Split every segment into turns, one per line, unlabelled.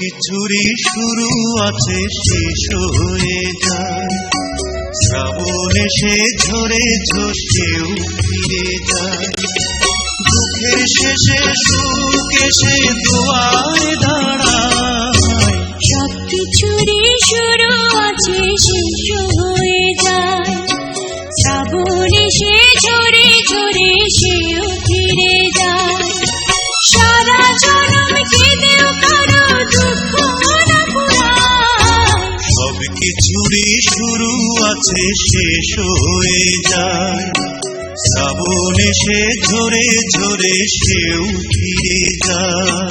কিছুরই শুরু আছে, শেষ হয়ে যায়। শ্রাবণ এসে ঝরে ঝসেও ফিরে যায়। দুঃখের শেষে সুখ এসে দোয়ায় দাঁড়ায়।
কিছুরই শুরু আছে শেষ হয়ে যায়। শ্রাবণ এসে ঝরে ঝরে সেও ফিরে যায়।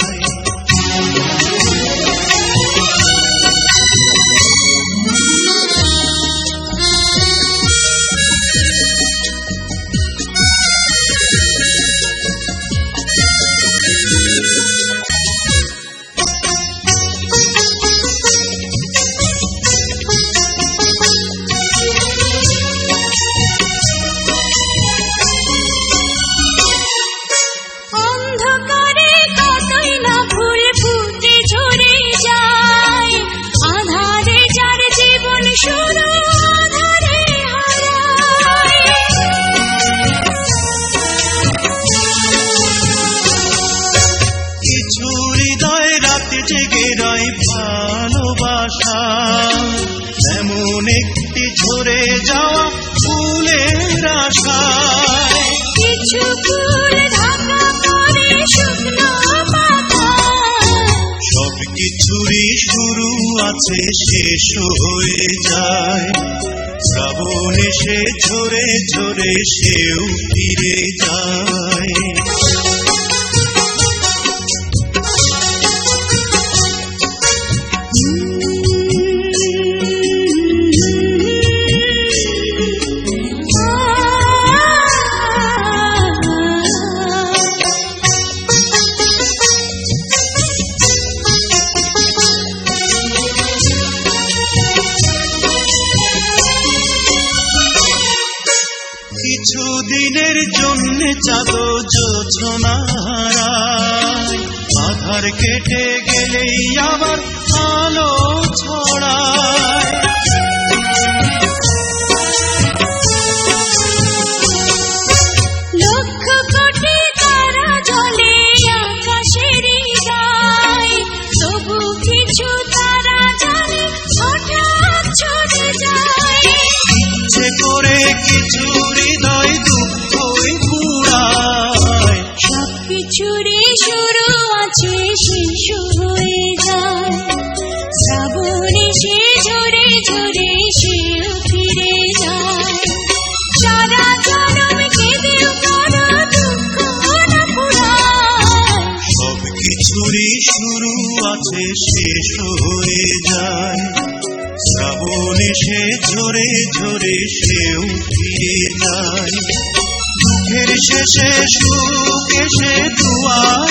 জেগে রয় ভালোবাসা এমন একটি ঝরে যাওয়া ফুলের
কিছু পাতায়
সব কিছুরই শুরু আছে শেষ হয়ে যায়। শ্রাবণ এসে ঝরে ঝরে সেও ফিরে যায়। কিছু দিনের জন্য চাঁদ আধার কেটে গেলেই আবার আলো
তবু কিছু
আছে শেষ হয়ে যায়। শ্রাবণ এসে ঝরে ঝরে সেও ফিরে যায় দুঃখের শেষে সুখ এসে দুয়ার